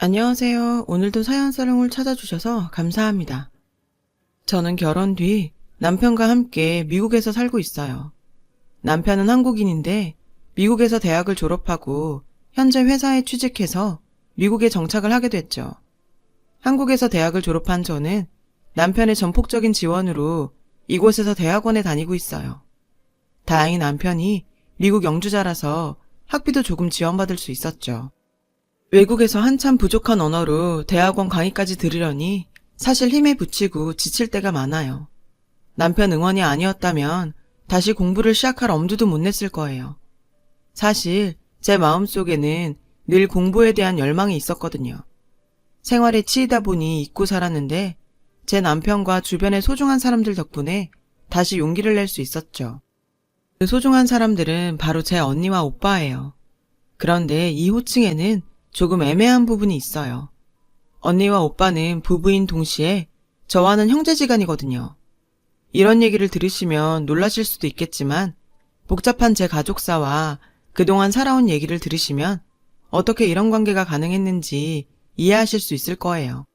안녕하세요. 오늘도 사연 사롱을 찾아주셔서 감사합니다. 저는 결혼 뒤 남편과 함께 미국에서 살고 있어요. 남편은 한국인인데 미국에서 대학을 졸업하고 현재 회사에 취직해서 미국에 정착을 하게 됐죠. 한국에서 대학을 졸업한 저는 남편의 전폭적인 지원으로 이곳에서 대학원에 다니고 있어요. 다행히 남편이 미국 영주자라서 학비도 조금 지원받을 수 있었죠. 외국에서 한참 부족한 언어로 대학원 강의까지 들으려니 사실 힘에 부치고 지칠 때가 많아요. 남편 응원이 아니었다면 다시 공부를 시작할 엄두도 못 냈을 거예요. 사실 제 마음 속에는 늘 공부에 대한 열망이 있었거든요. 생활에 치이다 보니 잊고 살았는데 제 남편과 주변의 소중한 사람들 덕분에 다시 용기를 낼 수 있었죠. 그 소중한 사람들은 바로 제 언니와 오빠예요. 그런데 이 호칭에는 조금 애매한 부분이 있어요. 언니와 오빠는 부부인 동시에 저와는 형제지간이거든요. 이런 얘기를 들으시면 놀라실 수도 있겠지만 복잡한 제 가족사와 그동안 살아온 얘기를 들으시면 어떻게 이런 관계가 가능했는지 이해하실 수 있을 거예요.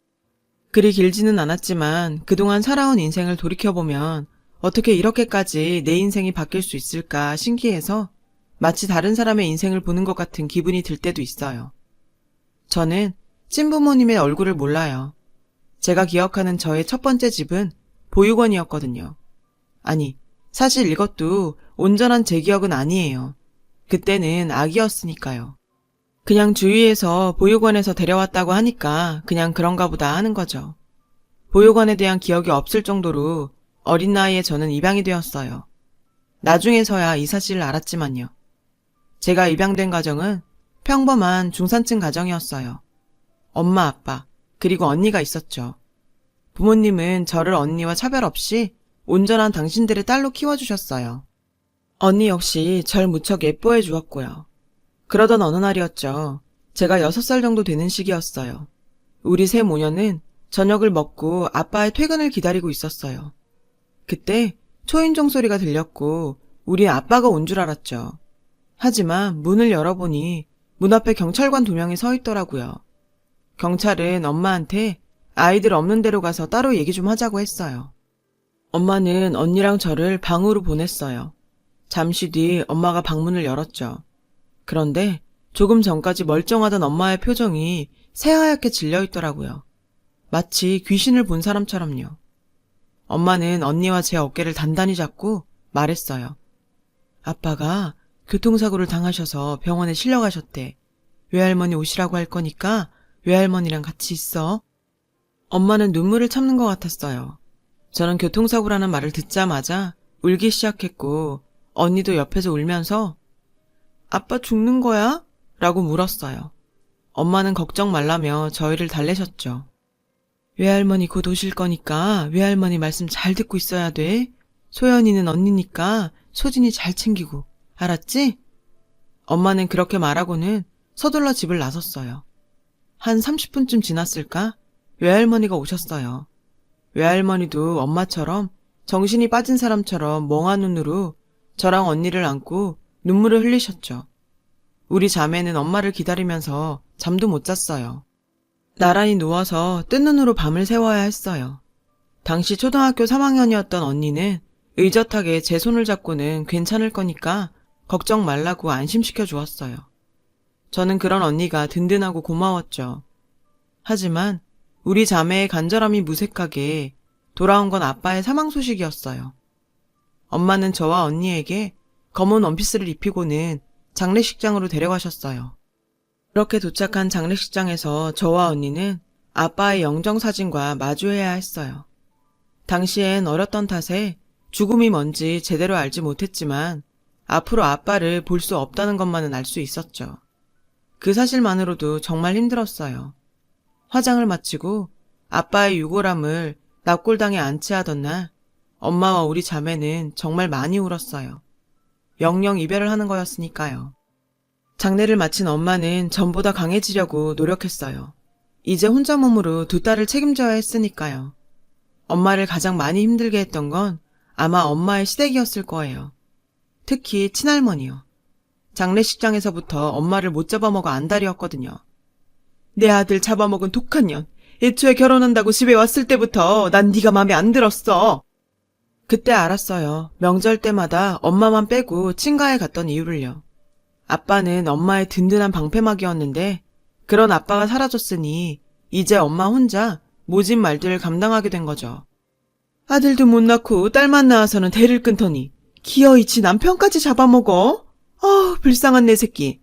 그리 길지는 않았지만 그동안 살아온 인생을 돌이켜보면 어떻게 이렇게까지 내 인생이 바뀔 수 있을까 신기해서 마치 다른 사람의 인생을 보는 것 같은 기분이 들 때도 있어요. 저는 친부모님의 얼굴을 몰라요. 제가 기억하는 저의 첫 번째 집은 보육원이었거든요. 아니, 사실 이것도 온전한 제 기억은 아니에요. 그때는 아기였으니까요. 그냥 주위에서 보육원에서 데려왔다고 하니까 그냥 그런가 보다 하는 거죠. 보육원에 대한 기억이 없을 정도로 어린 나이에 저는 입양이 되었어요. 나중에서야 이 사실을 알았지만요. 제가 입양된 가정은 평범한 중산층 가정이었어요. 엄마, 아빠, 그리고 언니가 있었죠. 부모님은 저를 언니와 차별 없이 온전한 당신들의 딸로 키워주셨어요. 언니 역시 절 무척 예뻐해 주었고요. 그러던 어느 날이었죠. 제가 6살 정도 되는 시기였어요. 우리 세 모녀는 저녁을 먹고 아빠의 퇴근을 기다리고 있었어요. 그때 초인종 소리가 들렸고 우리 아빠가 온 줄 알았죠. 하지만 문을 열어보니 문 앞에 경찰관 두 명이 서 있더라고요. 경찰은 엄마한테 아이들 없는 데로 가서 따로 얘기 좀 하자고 했어요. 엄마는 언니랑 저를 방으로 보냈어요. 잠시 뒤 엄마가 방문을 열었죠. 그런데 조금 전까지 멀쩡하던 엄마의 표정이 새하얗게 질려 있더라고요. 마치 귀신을 본 사람처럼요. 엄마는 언니와 제 어깨를 단단히 잡고 말했어요. 아빠가 교통사고를 당하셔서 병원에 실려가셨대. 외할머니 오시라고 할 거니까 외할머니랑 같이 있어. 엄마는 눈물을 참는 것 같았어요. 저는 교통사고라는 말을 듣자마자 울기 시작했고 언니도 옆에서 울면서 아빠 죽는 거야? 라고 물었어요. 엄마는 걱정 말라며 저희를 달래셨죠. 외할머니 곧 오실 거니까 외할머니 말씀 잘 듣고 있어야 돼. 소연이는 언니니까 소진이 잘 챙기고. 알았지? 엄마는 그렇게 말하고는 서둘러 집을 나섰어요. 한 30분쯤 지났을까? 외할머니가 오셨어요. 외할머니도 엄마처럼 정신이 빠진 사람처럼 멍한 눈으로 저랑 언니를 안고 눈물을 흘리셨죠. 우리 자매는 엄마를 기다리면서 잠도 못 잤어요. 나란히 누워서 뜬 눈으로 밤을 새워야 했어요. 당시 초등학교 3학년이었던 언니는 의젓하게 제 손을 잡고는 괜찮을 거니까 걱정 말라고 안심시켜 주었어요. 저는 그런 언니가 든든하고 고마웠죠. 하지만 우리 자매의 간절함이 무색하게 돌아온 건 아빠의 사망 소식이었어요. 엄마는 저와 언니에게 검은 원피스를 입히고는 장례식장으로 데려가셨어요. 그렇게 도착한 장례식장에서 저와 언니는 아빠의 영정 사진과 마주해야 했어요. 당시엔 어렸던 탓에 죽음이 뭔지 제대로 알지 못했지만 앞으로 아빠를 볼 수 없다는 것만은 알 수 있었죠. 그 사실만으로도 정말 힘들었어요. 화장을 마치고 아빠의 유골함을 납골당에 안치하던 날 엄마와 우리 자매는 정말 많이 울었어요. 영영 이별을 하는 거였으니까요. 장례를 마친 엄마는 전보다 강해지려고 노력했어요. 이제 혼자 몸으로 두 딸을 책임져야 했으니까요. 엄마를 가장 많이 힘들게 했던 건 아마 엄마의 시댁이었을 거예요. 특히 친할머니요. 장례식장에서부터 엄마를 못 잡아먹어 안달이었거든요. 내 아들 잡아먹은 독한 년. 애초에 결혼한다고 집에 왔을 때부터 난 네가 마음에 안 들었어. 그때 알았어요. 명절 때마다 엄마만 빼고 친가에 갔던 이유를요. 아빠는 엄마의 든든한 방패막이었는데 그런 아빠가 사라졌으니 이제 엄마 혼자 모진 말들을 감당하게 된 거죠. 아들도 못 낳고 딸만 낳아서는 대를 끊더니 기어이치 남편까지 잡아먹어? 아 불쌍한 내 새끼.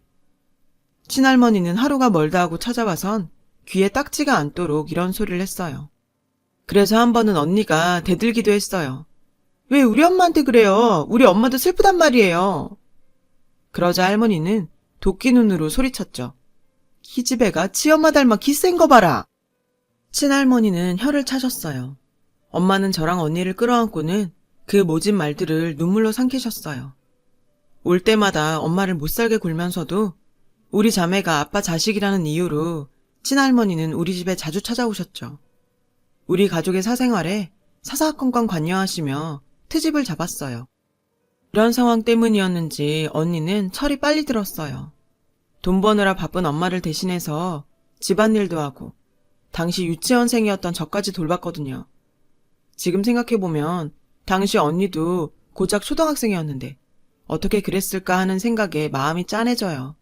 친할머니는 하루가 멀다 하고 찾아와선 귀에 딱지가 않도록 이런 소리를 했어요. 그래서 한 번은 언니가 대들기도 했어요. 왜 우리 엄마한테 그래요? 우리 엄마도 슬프단 말이에요. 그러자 할머니는 도끼 눈으로 소리쳤죠. 기집애가 지엄마 닮아 기센 거 봐라. 친할머니는 혀를 차셨어요. 엄마는 저랑 언니를 끌어안고는 그 모진 말들을 눈물로 삼키셨어요. 올 때마다 엄마를 못살게 굴면서도 우리 자매가 아빠 자식이라는 이유로 친할머니는 우리 집에 자주 찾아오셨죠. 우리 가족의 사생활에 사사건건 관여하시며 트집을 잡았어요. 이런 상황 때문이었는지 언니는 철이 빨리 들었어요. 돈 버느라 바쁜 엄마를 대신해서 집안일도 하고 당시 유치원생이었던 저까지 돌봤거든요. 지금 생각해보면 당시 언니도 고작 초등학생이었는데 어떻게 그랬을까 하는 생각에 마음이 짠해져요.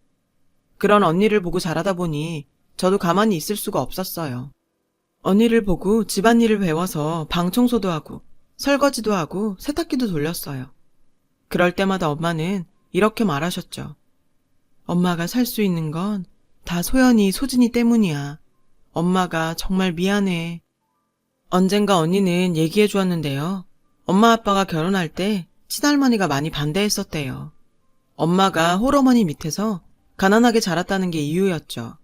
그런 언니를 보고 자라다 보니 저도 가만히 있을 수가 없었어요. 언니를 보고 집안일을 배워서 방 청소도 하고 설거지도 하고 세탁기도 돌렸어요. 그럴 때마다 엄마는 이렇게 말하셨죠. 엄마가 살 수 있는 건 다 소연이 소진이 때문이야. 엄마가 정말 미안해. 언젠가 언니는 얘기해 주었는데요. 엄마 아빠가 결혼할 때 친할머니가 많이 반대했었대요. 엄마가 홀어머니 밑에서 가난하게 자랐다는 게 이유였죠.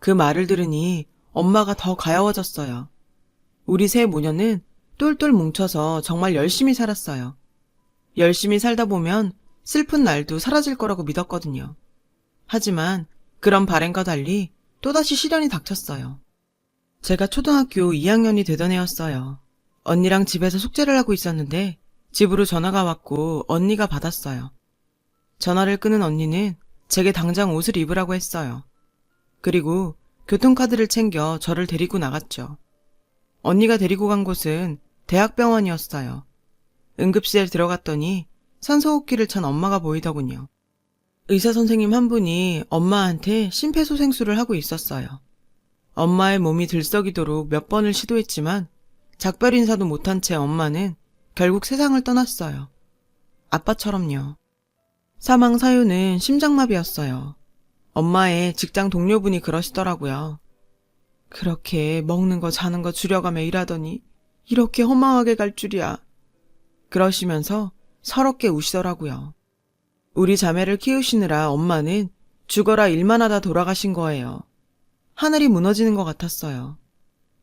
그 말을 들으니 엄마가 더 가여워졌어요. 우리 세 모녀는 똘똘 뭉쳐서 정말 열심히 살았어요. 열심히 살다 보면 슬픈 날도 사라질 거라고 믿었거든요. 하지만 그런 바램과 달리 또다시 시련이 닥쳤어요. 제가 초등학교 2학년이 되던 해였어요. 언니랑 집에서 숙제를 하고 있었는데 집으로 전화가 왔고 언니가 받았어요. 전화를 끊은 언니는 제게 당장 옷을 입으라고 했어요. 그리고 교통카드를 챙겨 저를 데리고 나갔죠. 언니가 데리고 간 곳은 대학병원이었어요. 응급실에 들어갔더니 산소호흡기를 찬 엄마가 보이더군요. 의사 선생님 한 분이 엄마한테 심폐소생술을 하고 있었어요. 엄마의 몸이 들썩이도록 몇 번을 시도했지만 작별 인사도 못한 채 엄마는 결국 세상을 떠났어요. 아빠처럼요. 사망 사유는 심장마비였어요. 엄마의 직장 동료분이 그러시더라고요. 그렇게 먹는 거 자는 거 줄여가며 일하더니 이렇게 허망하게 갈 줄이야. 그러시면서 서럽게 우시더라고요. 우리 자매를 키우시느라 엄마는 죽어라 일만 하다 돌아가신 거예요. 하늘이 무너지는 것 같았어요.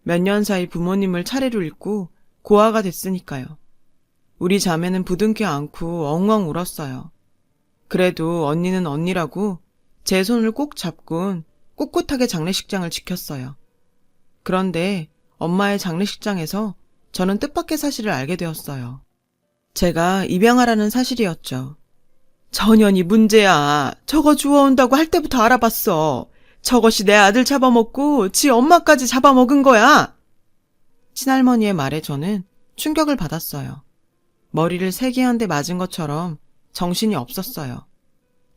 몇 년 사이 부모님을 차례로 잃고 고아가 됐으니까요. 우리 자매는 부둥켜 안고 엉엉 울었어요. 그래도 언니는 언니라고 제 손을 꼭 잡곤 꿋꿋하게 장례식장을 지켰어요. 그런데 엄마의 장례식장에서 저는 뜻밖의 사실을 알게 되었어요. 제가 입양하라는 사실이었죠. 전현이 문제야. 저거 주워온다고 할 때부터 알아봤어. 저것이 내 아들 잡아먹고 지 엄마까지 잡아먹은 거야. 친할머니의 말에 저는 충격을 받았어요. 머리를 세게 한 대 맞은 것처럼 정신이 없었어요.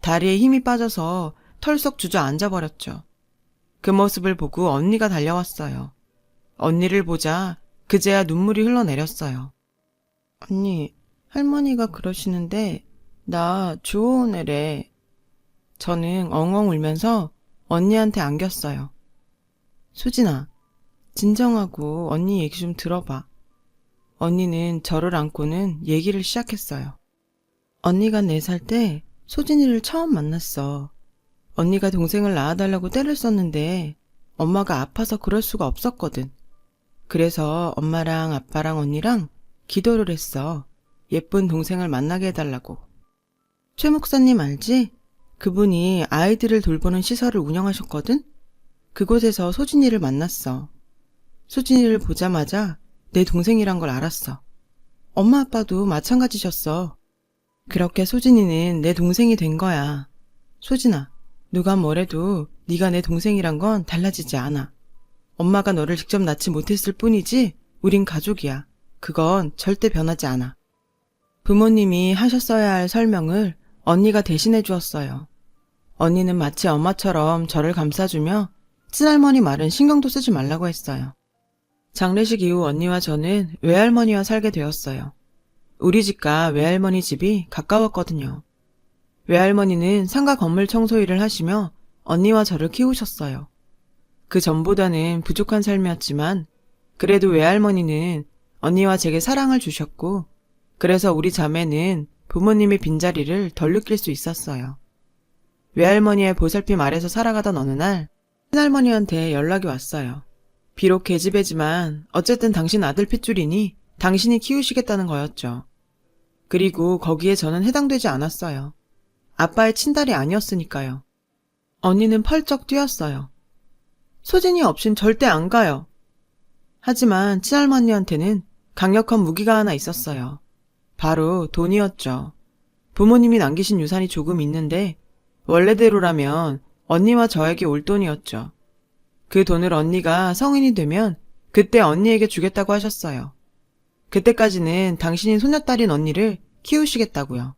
다리에 힘이 빠져서 털썩 주저앉아 버렸죠. 그 모습을 보고 언니가 달려왔어요. 언니를 보자 그제야 눈물이 흘러내렸어요. 언니, 할머니가 그러시는데 나 좋은 애래. 저는 엉엉 울면서 언니한테 안겼어요. 수진아, 진정하고 언니 얘기 좀 들어봐. 언니는 저를 안고는 얘기를 시작했어요. 언니가 4살 때 소진이를 처음 만났어. 언니가 동생을 낳아달라고 떼를 썼는데 엄마가 아파서 그럴 수가 없었거든. 그래서 엄마랑 아빠랑 언니랑 기도를 했어. 예쁜 동생을 만나게 해달라고. 최 목사님 알지? 그분이 아이들을 돌보는 시설을 운영하셨거든? 그곳에서 소진이를 만났어. 소진이를 보자마자 내 동생이란 걸 알았어. 엄마 아빠도 마찬가지셨어. 그렇게 소진이는 내 동생이 된 거야. 소진아, 누가 뭐래도 네가 내 동생이란 건 달라지지 않아. 엄마가 너를 직접 낳지 못했을 뿐이지 우린 가족이야. 그건 절대 변하지 않아. 부모님이 하셨어야 할 설명을 언니가 대신해 주었어요. 언니는 마치 엄마처럼 저를 감싸주며 친할머니 말은 신경도 쓰지 말라고 했어요. 장례식 이후 언니와 저는 외할머니와 살게 되었어요. 우리 집과 외할머니 집이 가까웠거든요. 외할머니는 상가 건물 청소 일을 하시며 언니와 저를 키우셨어요. 그 전보다는 부족한 삶이었지만 그래도 외할머니는 언니와 제게 사랑을 주셨고 그래서 우리 자매는 부모님의 빈자리를 덜 느낄 수 있었어요. 외할머니의 보살핌 아래서 살아가던 어느 날 친할머니한테 연락이 왔어요. 비록 계집애지만 어쨌든 당신 아들 핏줄이니 당신이 키우시겠다는 거였죠. 그리고 거기에 저는 해당되지 않았어요. 아빠의 친딸이 아니었으니까요. 언니는 펄쩍 뛰었어요. 소진이 없인 절대 안 가요. 하지만 친할머니한테는 강력한 무기가 하나 있었어요. 바로 돈이었죠. 부모님이 남기신 유산이 조금 있는데 원래대로라면 언니와 저에게 올 돈이었죠. 그 돈을 언니가 성인이 되면 그때 언니에게 주겠다고 하셨어요. 그때까지는 당신이 손녀딸인 언니를 키우시겠다고요.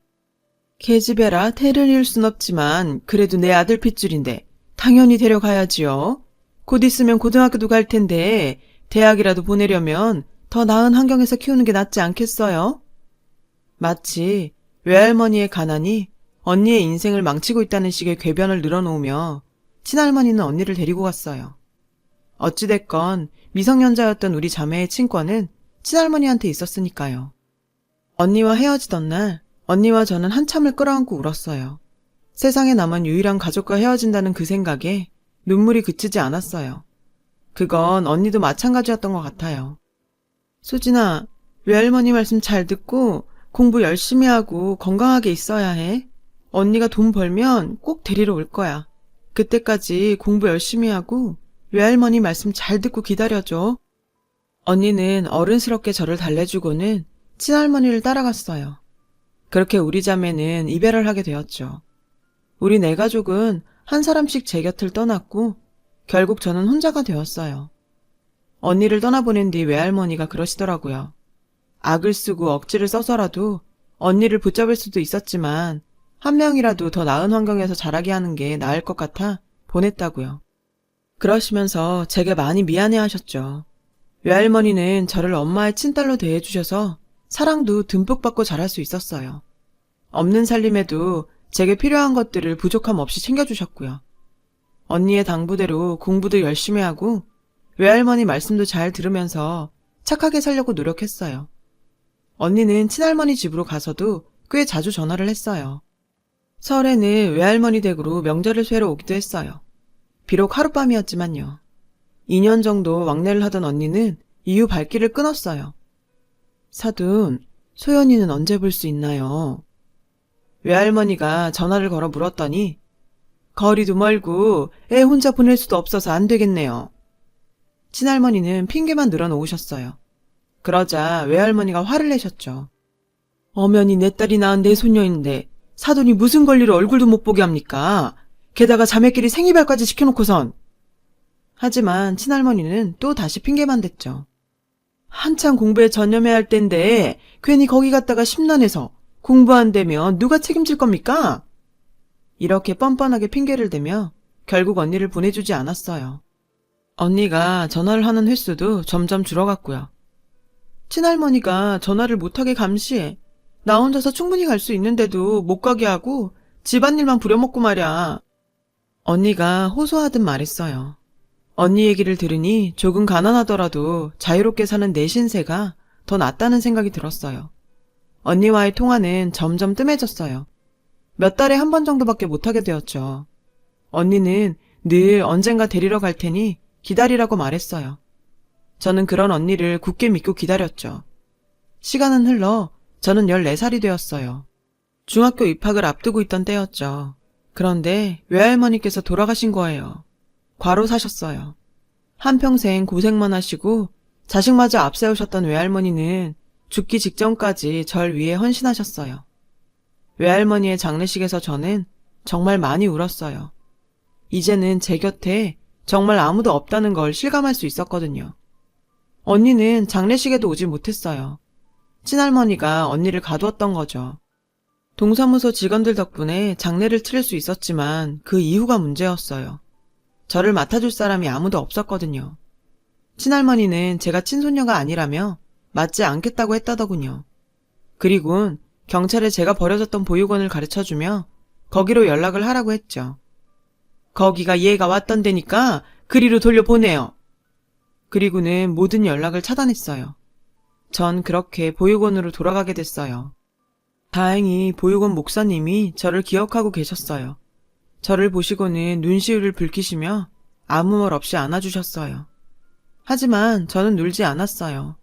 계집애라 태를 이을 순 없지만 그래도 내 아들 핏줄인데 당연히 데려가야지요. 곧 있으면 고등학교도 갈 텐데 대학이라도 보내려면 더 나은 환경에서 키우는 게 낫지 않겠어요? 마치 외할머니의 가난이 언니의 인생을 망치고 있다는 식의 궤변을 늘어놓으며 친할머니는 언니를 데리고 갔어요. 어찌됐건 미성년자였던 우리 자매의 친권은 친할머니한테 있었으니까요. 언니와 헤어지던 날 언니와 저는 한참을 끌어안고 울었어요. 세상에 남은 유일한 가족과 헤어진다는 그 생각에 눈물이 그치지 않았어요. 그건 언니도 마찬가지였던 것 같아요. 수진아, 외할머니 말씀 잘 듣고 공부 열심히 하고 건강하게 있어야 해. 언니가 돈 벌면 꼭 데리러 올 거야. 그때까지 공부 열심히 하고 외할머니 말씀 잘 듣고 기다려줘. 언니는 어른스럽게 저를 달래주고는 친할머니를 따라갔어요. 그렇게 우리 자매는 이별을 하게 되었죠. 우리 네 가족은 한 사람씩 제 곁을 떠났고 결국 저는 혼자가 되었어요. 언니를 떠나보낸 뒤 외할머니가 그러시더라고요. 악을 쓰고 억지를 써서라도 언니를 붙잡을 수도 있었지만 한 명이라도 더 나은 환경에서 자라게 하는 게 나을 것 같아 보냈다고요. 그러시면서 제게 많이 미안해 하셨죠. 외할머니는 저를 엄마의 친딸로 대해주셔서 사랑도 듬뿍 받고 자랄 수 있었어요. 없는 살림에도 제게 필요한 것들을 부족함 없이 챙겨주셨고요. 언니의 당부대로 공부도 열심히 하고 외할머니 말씀도 잘 들으면서 착하게 살려고 노력했어요. 언니는 친할머니 집으로 가서도 꽤 자주 전화를 했어요. 설에는 외할머니 댁으로 명절을 쇠러 오기도 했어요. 비록 하룻밤이었지만요. 2년 정도 왕래를 하던 언니는 이후 발길을 끊었어요. 사돈, 소연이는 언제 볼 수 있나요? 외할머니가 전화를 걸어 물었더니 거리도 멀고 애 혼자 보낼 수도 없어서 안 되겠네요. 친할머니는 핑계만 늘어놓으셨어요. 그러자 외할머니가 화를 내셨죠. 어머니 내 딸이 낳은 내 손녀인데 사돈이 무슨 권리로 얼굴도 못 보게 합니까? 게다가 자매끼리 생이별까지 시켜놓고선. 하지만 친할머니는 또 다시 핑계만 댔죠. 한창 공부에 전념해야 할 텐데 괜히 거기 갔다가 심란해서 공부 안 되면 누가 책임질 겁니까? 이렇게 뻔뻔하게 핑계를 대며 결국 언니를 보내주지 않았어요. 언니가 전화를 하는 횟수도 점점 줄어갔고요. 친할머니가 전화를 못하게 감시해. 나 혼자서 충분히 갈 수 있는데도 못 가게 하고 집안일만 부려먹고 말이야. 언니가 호소하듯 말했어요. 언니 얘기를 들으니 조금 가난하더라도 자유롭게 사는 내 신세가 더 낫다는 생각이 들었어요. 언니와의 통화는 점점 뜸해졌어요. 몇 달에 한 번 정도밖에 못하게 되었죠. 언니는 늘 언젠가 데리러 갈 테니 기다리라고 말했어요. 저는 그런 언니를 굳게 믿고 기다렸죠. 시간은 흘러 저는 14살이 되었어요. 중학교 입학을 앞두고 있던 때였죠. 그런데 외할머니께서 돌아가신 거예요. 과로 사셨어요. 한평생 고생만 하시고 자식마저 앞세우셨던 외할머니는 죽기 직전까지 절 위해 헌신하셨어요. 외할머니의 장례식에서 저는 정말 많이 울었어요. 이제는 제 곁에 정말 아무도 없다는 걸 실감할 수 있었거든요. 언니는 장례식에도 오지 못했어요. 친할머니가 언니를 가두었던 거죠. 동사무소 직원들 덕분에 장례를 치를 수 있었지만 그 이후가 문제였어요. 저를 맡아줄 사람이 아무도 없었거든요. 친할머니는 제가 친손녀가 아니라며 맞지 않겠다고 했다더군요. 그리곤 경찰에 제가 버려졌던 보육원을 가르쳐주며 거기로 연락을 하라고 했죠. 거기가 얘가 왔던 데니까 그리로 돌려보내요. 그리고는 모든 연락을 차단했어요. 전 그렇게 보육원으로 돌아가게 됐어요. 다행히 보육원 목사님이 저를 기억하고 계셨어요. 저를 보시고는 눈시울을 붉히시며 아무 말 없이 안아주셨어요. 하지만 저는 울지 않았어요.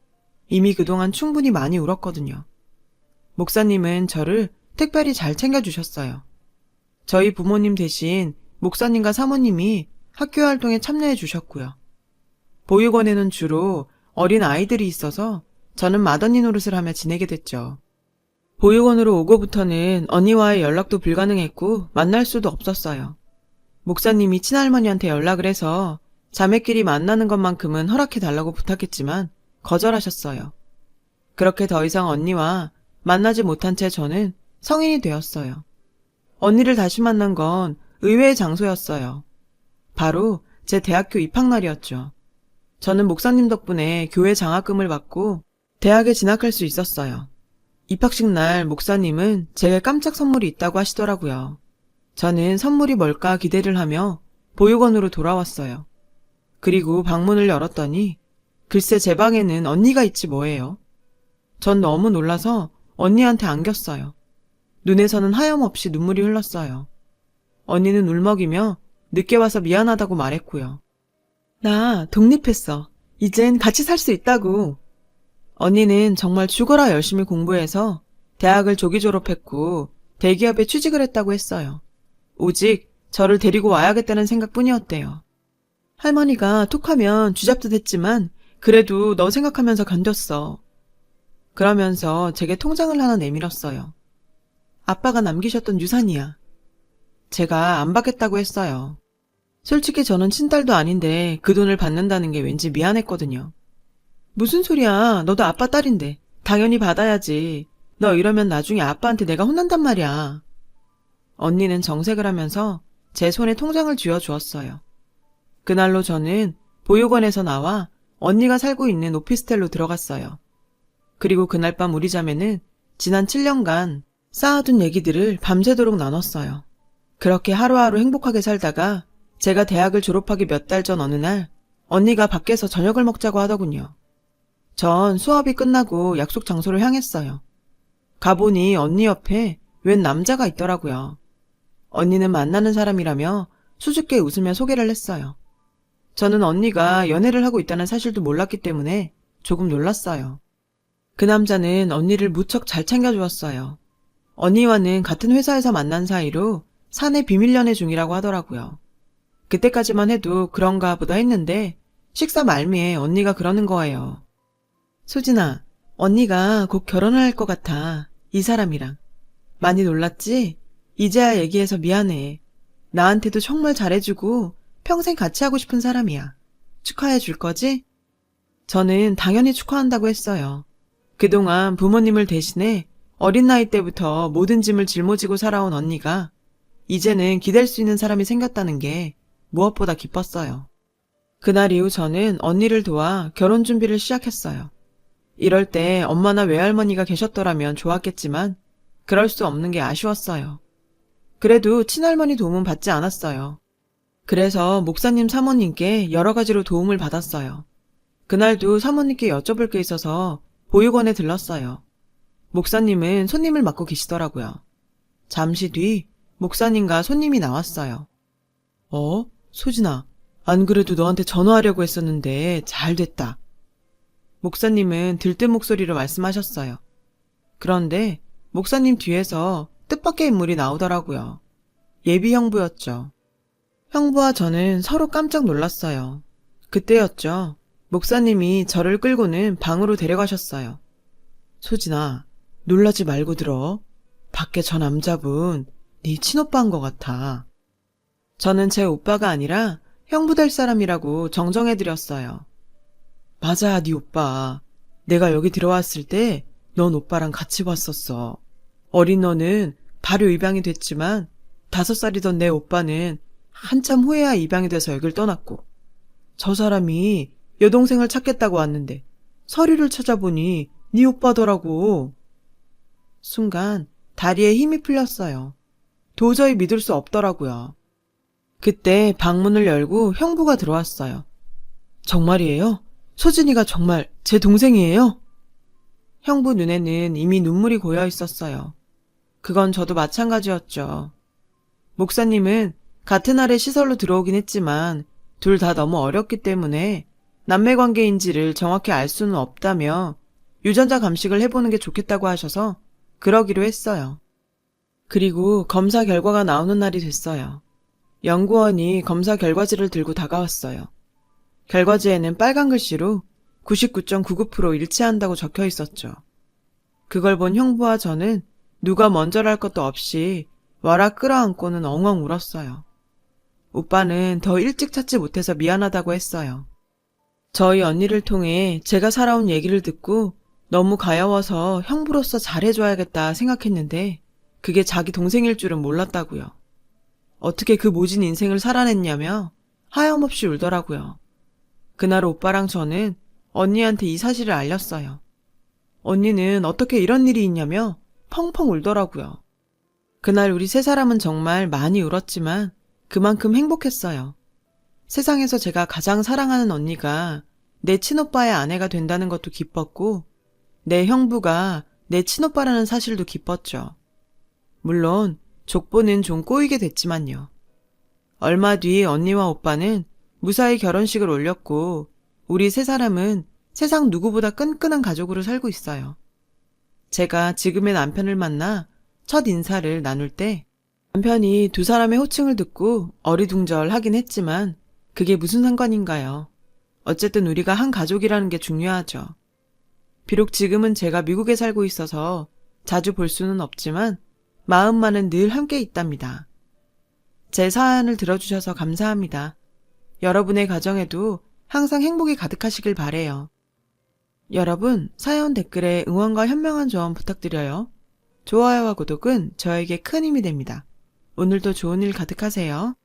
이미 그동안 충분히 많이 울었거든요. 목사님은 저를 특별히 잘 챙겨주셨어요. 저희 부모님 대신 목사님과 사모님이 학교 활동에 참여해 주셨고요. 보육원에는 주로 어린 아이들이 있어서 저는 맏언니 노릇을 하며 지내게 됐죠. 보육원으로 오고부터는 언니와의 연락도 불가능했고 만날 수도 없었어요. 목사님이 친할머니한테 연락을 해서 자매끼리 만나는 것만큼은 허락해 달라고 부탁했지만 거절하셨어요. 그렇게 더 이상 언니와 만나지 못한 채 저는 성인이 되었어요. 언니를 다시 만난 건 의외의 장소였어요. 바로 제 대학교 입학날이었죠. 저는 목사님 덕분에 교회 장학금을 받고 대학에 진학할 수 있었어요. 입학식 날 목사님은 제게 깜짝 선물이 있다고 하시더라고요. 저는 선물이 뭘까 기대를 하며 보육원으로 돌아왔어요. 그리고 방문을 열었더니 글쎄 제 방에는 언니가 있지 뭐예요. 전 너무 놀라서 언니한테 안겼어요. 눈에서는 하염없이 눈물이 흘렀어요. 언니는 울먹이며 늦게 와서 미안하다고 말했고요. 나 독립했어. 이젠 같이 살 수 있다고. 언니는 정말 죽어라 열심히 공부해서 대학을 조기 졸업했고 대기업에 취직을 했다고 했어요. 오직 저를 데리고 와야겠다는 생각뿐이었대요. 할머니가 툭하면 쥐잡듯 했지만 그래도 너 생각하면서 견뎠어. 그러면서 제게 통장을 하나 내밀었어요. 아빠가 남기셨던 유산이야. 제가 안 받겠다고 했어요. 솔직히 저는 친딸도 아닌데 그 돈을 받는다는 게 왠지 미안했거든요. 무슨 소리야. 너도 아빠 딸인데. 당연히 받아야지. 너 이러면 나중에 아빠한테 내가 혼난단 말이야. 언니는 정색을 하면서 제 손에 통장을 쥐어 주었어요. 그날로 저는 보육원에서 나와 언니가 살고 있는 오피스텔로 들어갔어요. 그리고 그날 밤 우리 자매는 지난 7년간 쌓아둔 얘기들을 밤새도록 나눴어요. 그렇게 하루하루 행복하게 살다가 제가 대학을 졸업하기 몇 달 전 어느 날 언니가 밖에서 저녁을 먹자고 하더군요. 전 수업이 끝나고 약속 장소를 향했어요. 가보니 언니 옆에 웬 남자가 있더라고요. 언니는 만나는 사람이라며 수줍게 웃으며 소개를 했어요. 저는 언니가 연애를 하고 있다는 사실도 몰랐기 때문에 조금 놀랐어요. 그 남자는 언니를 무척 잘 챙겨주었어요. 언니와는 같은 회사에서 만난 사이로 사내 비밀 연애 중이라고 하더라고요. 그때까지만 해도 그런가 보다 했는데 식사 말미에 언니가 그러는 거예요. 수진아, 언니가 곧 결혼을 할것 같아. 이 사람이랑. 많이 놀랐지? 이제야 얘기해서 미안해. 나한테도 정말 잘해주고 평생 같이 하고 싶은 사람이야. 축하해 줄 거지? 저는 당연히 축하한다고 했어요. 그동안 부모님을 대신해 어린 나이 때부터 모든 짐을 짊어지고 살아온 언니가 이제는 기댈 수 있는 사람이 생겼다는 게 무엇보다 기뻤어요. 그날 이후 저는 언니를 도와 결혼 준비를 시작했어요. 이럴 때 엄마나 외할머니가 계셨더라면 좋았겠지만 그럴 수 없는 게 아쉬웠어요. 그래도 친할머니 도움은 받지 않았어요. 그래서 목사님 사모님께 여러 가지로 도움을 받았어요. 그날도 사모님께 여쭤볼 게 있어서 보육원에 들렀어요. 목사님은 손님을 맡고 계시더라고요. 잠시 뒤 목사님과 손님이 나왔어요. 어? 소진아, 안 그래도 너한테 전화하려고 했었는데 잘 됐다. 목사님은 들뜬 목소리로 말씀하셨어요. 그런데 목사님 뒤에서 뜻밖의 인물이 나오더라고요. 예비 형부였죠. 형부와 저는 서로 깜짝 놀랐어요. 그때였죠. 목사님이 저를 끌고는 방으로 데려가셨어요. 소진아, 놀라지 말고 들어. 밖에 저 남자분 네 친오빠인 것 같아. 저는 제 오빠가 아니라 형부 될 사람이라고 정정해드렸어요. 맞아, 네 오빠. 내가 여기 들어왔을 때 넌 오빠랑 같이 왔었어. 어린 너는 발효 입양이 됐지만 다섯 살이던 내 오빠는 한참 후에야 입양이 돼서 여길 떠났고 저 사람이 여동생을 찾겠다고 왔는데 서류를 찾아보니 네 오빠더라고. 순간 다리에 힘이 풀렸어요. 도저히 믿을 수 없더라고요. 그때 방문을 열고 형부가 들어왔어요. 정말이에요? 소진이가 정말 제 동생이에요? 형부 눈에는 이미 눈물이 고여 있었어요. 그건 저도 마찬가지였죠. 목사님은 같은 날에 시설로 들어오긴 했지만 둘 다 너무 어렸기 때문에 남매 관계인지를 정확히 알 수는 없다며 유전자 감식을 해보는 게 좋겠다고 하셔서 그러기로 했어요. 그리고 검사 결과가 나오는 날이 됐어요. 연구원이 검사 결과지를 들고 다가왔어요. 결과지에는 빨간 글씨로 99.99% 일치한다고 적혀 있었죠. 그걸 본 형부와 저는 누가 먼저랄 것도 없이 와락 끌어안고는 엉엉 울었어요. 오빠는 더 일찍 찾지 못해서 미안하다고 했어요. 저희 언니를 통해 제가 살아온 얘기를 듣고 너무 가여워서 형부로서 잘해줘야겠다 생각했는데 그게 자기 동생일 줄은 몰랐다고요. 어떻게 그 모진 인생을 살아냈냐며 하염없이 울더라고요. 그날 오빠랑 저는 언니한테 이 사실을 알렸어요. 언니는 어떻게 이런 일이 있냐며 펑펑 울더라고요. 그날 우리 세 사람은 정말 많이 울었지만 그만큼 행복했어요. 세상에서 제가 가장 사랑하는 언니가 내 친오빠의 아내가 된다는 것도 기뻤고, 내 형부가 내 친오빠라는 사실도 기뻤죠. 물론, 족보는 좀 꼬이게 됐지만요. 얼마 뒤 언니와 오빠는 무사히 결혼식을 올렸고, 우리 세 사람은 세상 누구보다 끈끈한 가족으로 살고 있어요. 제가 지금의 남편을 만나 첫 인사를 나눌 때 남편이 두 사람의 호칭을 듣고 어리둥절하긴 했지만 그게 무슨 상관인가요? 어쨌든 우리가 한 가족이라는 게 중요하죠. 비록 지금은 제가 미국에 살고 있어서 자주 볼 수는 없지만 마음만은 늘 함께 있답니다. 제 사연을 들어주셔서 감사합니다. 여러분의 가정에도 항상 행복이 가득하시길 바래요. 여러분, 사연 댓글에 응원과 현명한 조언 부탁드려요. 좋아요와 구독은 저에게 큰 힘이 됩니다. 오늘도 좋은 일 가득하세요.